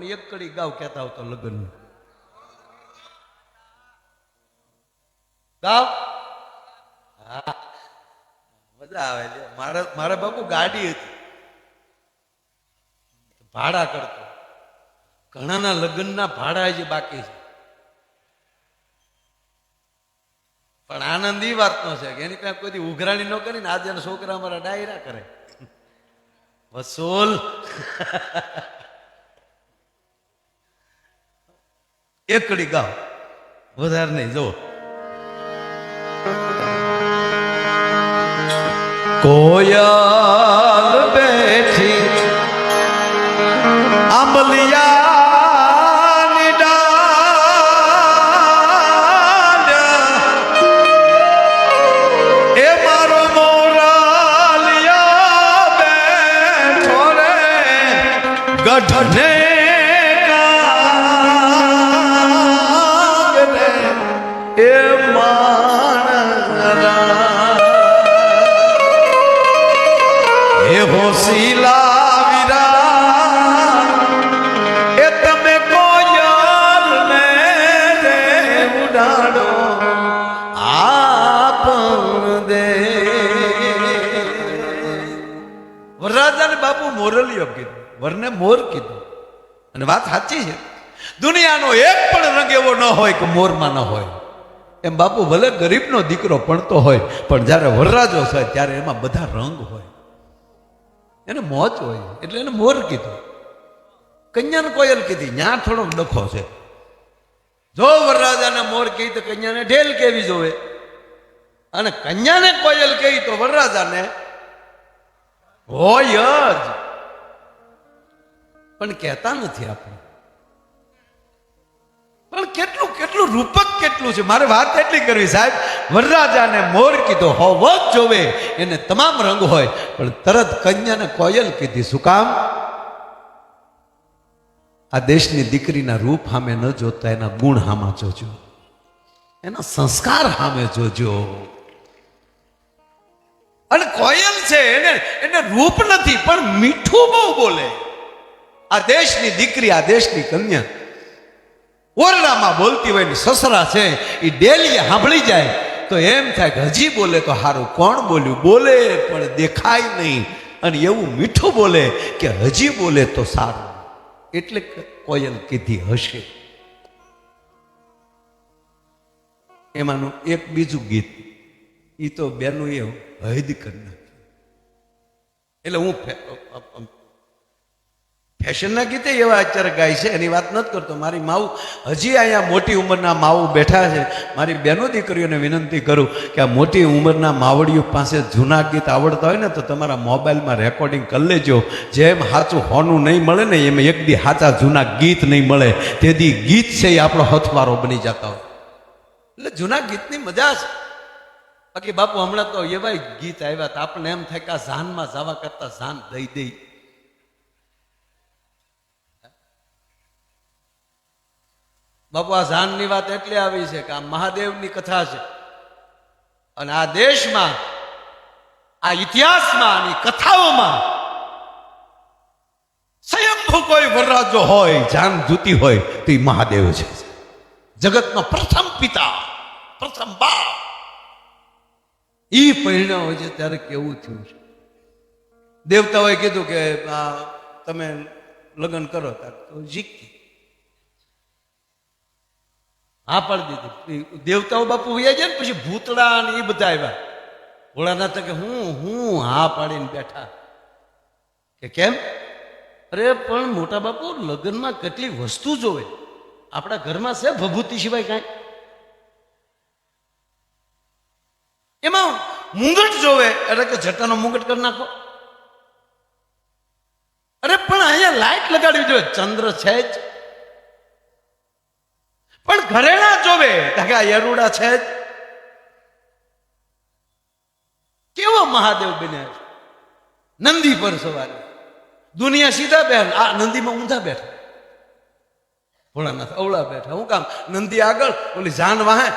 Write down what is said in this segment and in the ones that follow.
પણ એક કડી ગાવ કહેતા આવતો લગ્ન. ગાવ? મજા આવે છે મારા મારા બાપુ ગાડી હતી. ભાડા કરતો. ઘણાના લગ્નના ભાડા હજી બાકી છે. પણ આનંદ એ વાતનો છે કે એની પાસે કોઈ ઉઘરાણી ન કરીને આજે છોકરા અમારા ડાયરા કરે. વસૂલ. એકડી ગાવ વધારે નહીં જો કોયલ બેઠી આંબલિયાની ડાળ એ હે હોશીલા વિરા એ તમે કોયલ ને ઉડાડો, આપ દે. વરરાજાને બાપુ મોરલિયો કીધું, વરને મોર કીધું. અને વાત સાચી છે. દુનિયાનો એક પણ રંગ એવો ન હોય કે મોરમાં ન હોય. એમ બાપુ, ભલે ગરીબનો દીકરો ભણતો હોય, પણ જ્યારે વરરાજો થાય ત્યારે એમાં બધા રંગ હોય. એને મોજ હોય, એટલે એને મોર કીધું. કન્યાને કોયલ કીધી, ન્યા થોડોક ડખો છે. જો વરરાજાને મોર કહી તો કન્યાને ઢેલ કેવી જોવે? અને કન્યાને કોયલ કહી તો વરરાજાને હોય જ. પણ કહેતા નથી આપણે. પણ કેટલું કેટલું રૂપક કેટલું છે. મારે વાત એટલી કરવી સાહેબ. વરરાજાને મોર કીધો, હોવો જોવે. એને તમામ રંગ હોય. પણ તરત કન્યાને કોયલ કીધી, શું કામ? આ દેશની દીકરીના રૂપ સામે ન જોતા એના ગુણ હામાં જોજો. એના સંસ્કાર સામે જોજો. અને કોયલ છે, એને એને રૂપ નથી, પણ મીઠું બહુ બોલે. આ દેશની દીકરી, આ દેશની કન્યા ઓરડામાં બોલતી હોય ને સસરા છે એ ડેલી સાંભળી જાય. તો એમ થાય કે હજી બોલે તો સારું કોણ બોલ્યું? બોલે, પણ દેખાય નહીં. અને એવું મીઠું બોલે કે હજી બોલે તો સારું. એટલે કોયલ કીધી હશે. એમાંનું એક બીજું ગીત. એ તો બેનું એ હૈદ કરી નાખ્યું. એટલે હું ફેશનના ગીતે એવા અત્યારે ગાય છે, એની વાત નથી કરતો. મારી માવું હજી અહીંયા મોટી ઉંમરના માવું બેઠા છે. મારી બહેનો દીકરીઓને વિનંતી કરું કે આ મોટી ઉંમરના માવડીઓ પાસે જૂના ગીત આવડતા હોય ને, તો તમારા મોબાઈલમાં રેકોર્ડિંગ કરી લેજો. જેમ સાચું હોનું નહીં મળે ને, એમ એક દી સાચા જૂના ગીત નહીં મળે. તેથી ગીત છે એ આપણો હથવારો બની જતા હોય. એટલે જૂના ગીતની મજા છે. બાકી બાપુ, હમણાં તો એવા ગીત આવ્યા હતા. આપણને એમ થાય કે આ ઝાનમાં જવા કરતા ઝાન દઈ દઈ. બાપુ આ ઝાનની વાત એટલે આવી છે કે આ મહાદેવની કથા છે. અને આ દેશમાં, આ ઇતિહાસમાં આની કથાઓમાં સ્વયંભૂ કોઈ વરરાજો હોય, જાન જૂતી હોય, તો એ મહાદેવ છે. જગતનો પ્રથમ પિતા, પ્રથમ બાપ. એ પરિણામ હોય છે ત્યારે કેવું થયું છે. દેવતાઓએ કીધું કે, આ તમે લગ્ન કરો. તો જીકી હા પાડી દીધી. દેવતાઓ બાપુ વયા જાય ને પછી ભૂતળા ને એ બધા આવ્યા. ભોળાનાથ કે હું હું હા પાડીને બેઠા. કે કેમ? અરે પણ મોટા બાપુ, લગ્નમાં કેટલી વસ્તુ જોવે. આપણા ઘરમાં છે ભભૂતિ સિવાય કાંઈ? એમાં મુંગટ જોવે. એટલે કે જટાનો મુંગટ કરી નાખો. અરે પણ અહીંયા લાઈટ લગાડવી જોઈએ. ચંદ્ર છે જ. ઘરેણા જોવે. આ યરુડા છે કેવો મહાદેવ બન્યા છે? નંદી પર સવારે. દુનિયા સીધા બેઠ. આ નંદીમાં ઊંધા બેઠા. ભોળાનાથ અવળા બેઠા. હું કામ? નંદી આગળ. ઓલી જાન વાહે.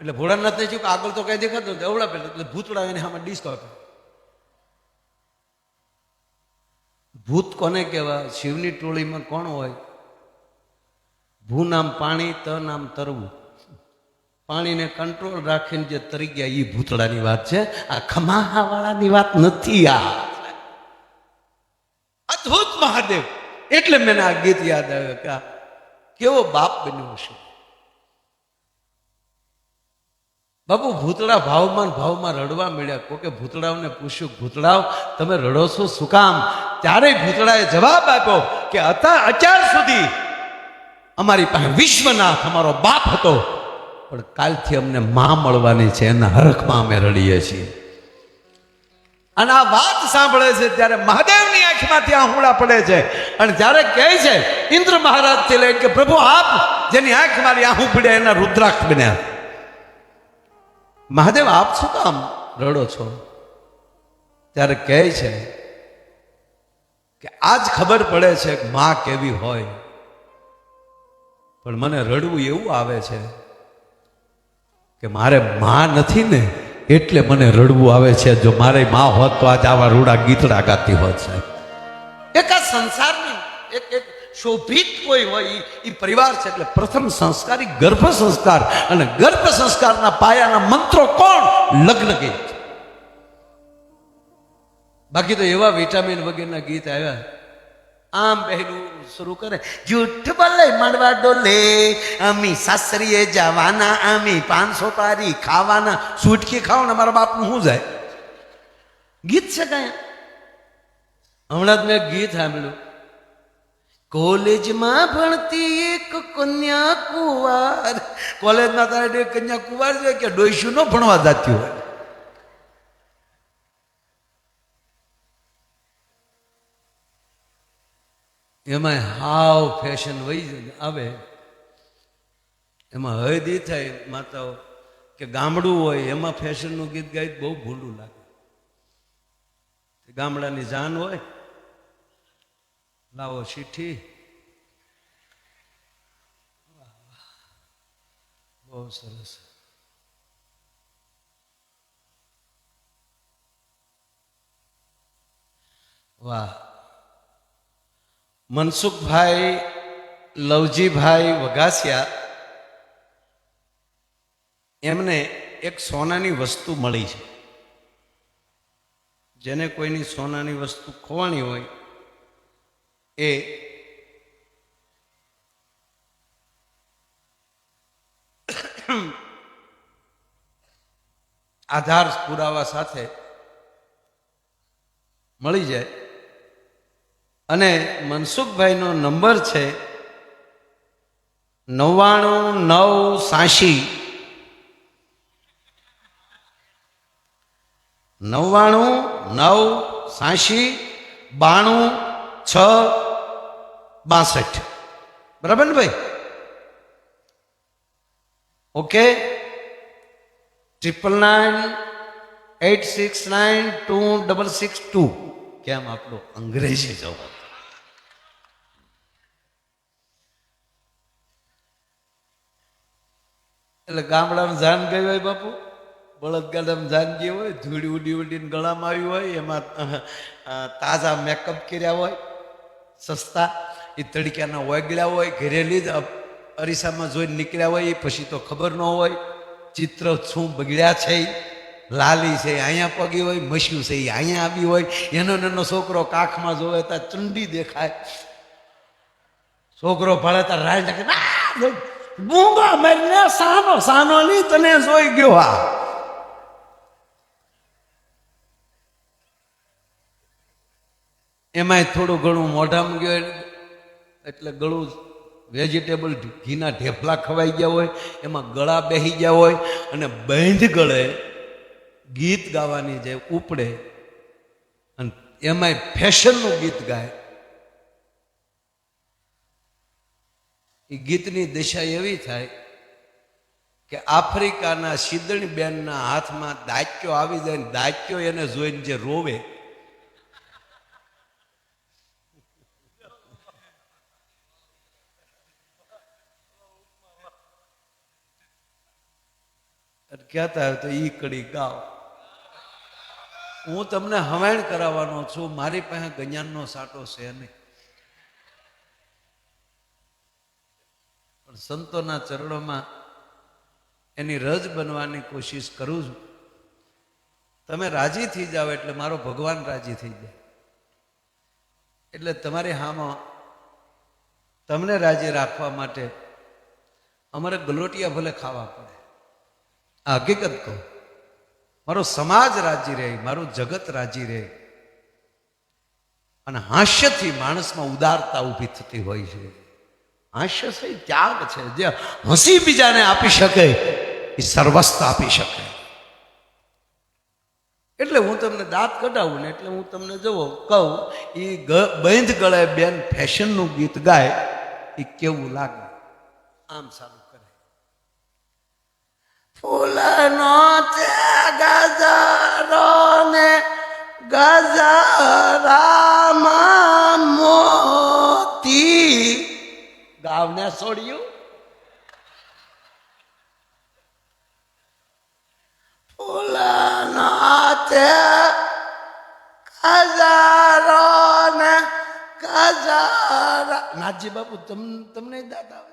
એટલે ભોળાનાથ ને થયું કે આગળ તો કઈ દેખાતું નથી. અવળા બેઠા. એટલે ભૂતળા એને આમાં ડિસ્ક આપે ભૂત કોને કહેવાય? શિવની ટોળીમાં કોણ હોય? ભૂ નામ પાણી ત નામ તરવું. પાણીને કંટ્રોલ રાખીને જે તરી ગયા એ ભૂતળાની વાત છે. આ ખમાહાવાળાની વાત નથી આ અદ્ભુત મહાદેવ. એટલે મને આ ગીત યાદ આવ્યો કે કેવો બાપ બન્યો છે. બાપુ, ભૂતળા ભાવમાં ભાવમાં રડવા મળ્યા કોકે ભૂતળાઓને પૂછ્યું, ભૂતળાઓ, તમે રડો છો શું કામ? ત્યારે ભૂતળાએ જવાબ આપ્યો કે હતા અત્યાર સુધી અમારી પાસે વિશ્વનાથ, અમારો બાપ હતો. પણ કાલથી અમને મા મળવાની છે, એના હરખમાં અમે રડીએ છીએ. અને આ વાત સાંભળે છે ત્યારે મહાદેવની આંખમાંથી આહુડા પડે છે. અને જ્યારે કહે છે, ઇન્દ્ર મહારાજથી લઈને કે પ્રભુ આપ જેની આંખ મારી આહું પડ્યા એના રુદ્રાક્ષ બન્યા. મહાદેવ, આપ શું કામ રડો છો? ત્યારે કહે છે કે આજ ખબર પડે છે કે માં કેવી હોય. પણ મને રડવું એવું આવે છે કે મારે માં નથી ને, એટલે મને રડવું આવે છે. જો મારે માં હોત તો આજે આવા રૂડા ગીતડા ગાતી હોત સાહેબ. એક આ સંસારની એક એક શોભિત કોઈ હોય એ પરિવાર છે એટલે પ્રથમ સંસ્કાર ગર્ભ સંસ્કાર અને ગર્ભ સંસ્કારના પાયાના મંત્રો કોણ? લગ્ન ગીત. બાકી તો એવા વિટામિન વગેરેના ગીત આવ્યા. આમ પહેલું શરૂ કરે. જૂઠ ભલે મળવા ડોલે. અમી સાસરીએ જવાના, અમી પાંચસો પારી ખાવાના. સૂટકી ખાવ ને મારા બાપનું શું જાય? ગીત છે કાંઈ? હમણાં જ મેં ગીત સાંભળ્યું. કોલેજમાં ભણતી એક કન્યા કુંવાર કોલેજમાં તારે કન્યા કુંવાર છે કે ડોઈશું ન ભણવા જાતી હોય? એમાં હાવ ફેશન વહી આવે. એમાં હળદી થાય, માતાઓ, કે ગામડું હોય, એમાં ફેશનનું ગીત ગાય બહુ ભૂંડું લાગે. ગામડાની જાન હોય, લાવો ચીઠી બહુ સરસ. વાહ. મનસુખભાઈ લવજીભાઈ વઘાસિયા, એમને એક સોનાની વસ્તુ મળી છે. જેને કોઈની સોનાની વસ્તુ ખોવાની હોય, એ આધાર પુરાવા સાથે મળી જાય. અને મનસુખભાઈનો નંબર છે નવ્વાણું નવ સાશી નવ્વાણું નવ સાશી બાણું છ બાસઠ. બરાબર ને ભાઈ? Okay. Triple nine eight six nine two double six two કેમ આપણો અંગ્રેજી જવાબ એટલે ગામડામાં જાન ગઈ હોય બાપુ બળદગાડામાં જાન ગઈ હોય, ધૂળી ઉડી ઉડીને ગળામાં આવી હોય, એમાં તાજા મેકઅપ કર્યા હોય, સસ્તા, એ તડક્યાના વગળ્યા હોય ઘરેલી જ અરીસામાં જોઈને નીકળ્યા હોય, એ પછી તો ખબર ન હોય, ચિત્ર શું બગડ્યા છે. લાલી છે અહીંયા પગી હોય મસ્યું છે અહીંયા આવી હોય. એનો નાનો છોકરો કાખમાં જોવે તો ચંડી દેખાય. છોકરો ભળે તો રાજ બૂંગા "આ, સાનો સાનો નહીં તને જોઈ ગયો આ. એમાંય થોડું ઘણું મોઢામાં ગયો એટલે ગળું વેજીટેબલ ઘીના ઢેફલા ખવાઈ ગયા હોય એમાં ગળા બેહી ગયા હોય અને બંધ ગળે ગીત ગાવાની જે ઉપડે અને એમાંય ફેશનનું ગીત ગાય. એ ગીતની દિશા એવી થાય કે આફ્રિકાના સિદ્ધણી બેનના હાથમાં દાચ્યો આવી જાય ને દાચ્યો એને જોઈને જે રોવે. કહેતા હોય તો ઈ કડી ગાઓ. હું તમને હવાણ કરાવવાનો છું, મારી પાસે ગજાનનો સાટો છે નહીં. પણ સંતોના ચરણોમાં એની રજ બનવાની કોશિશ કરું છું. તમે રાજી થઈ જાઓ એટલે મારો ભગવાન રાજી થઈ જાય. એટલે તમારી હામાં તમને રાજી રાખવા માટે અમારે ગલોટિયા ભલે ખાવા પડે. આ હકીકત કહું. મારો સમાજ રાજી રહે, મારું જગત રાજી રહે. અને હાસ્યથી માણસમાં ઉદારતા ઊભી થતી હોય છે. હાસ્ય એ ત્યાગ છે, જે હસી બીજાને આપી શકે, એ સર્વસ્થ આપી શકે. એટલે હું તમને દાંત કઢાવું ને એટલે હું તમને જુઓ, કહું એ બંધ ગળે બેન ફેશનનું ગીત ગાય, એ કેવું લાગે? આમ સારું ફૂલનો તે ગજરો ને ગજરામાં મોતી ગાવને છોડ્યું ફૂલનો તે ગજરો ને ગજરા નાથજી બાપુ તમ તમને દાંત આવે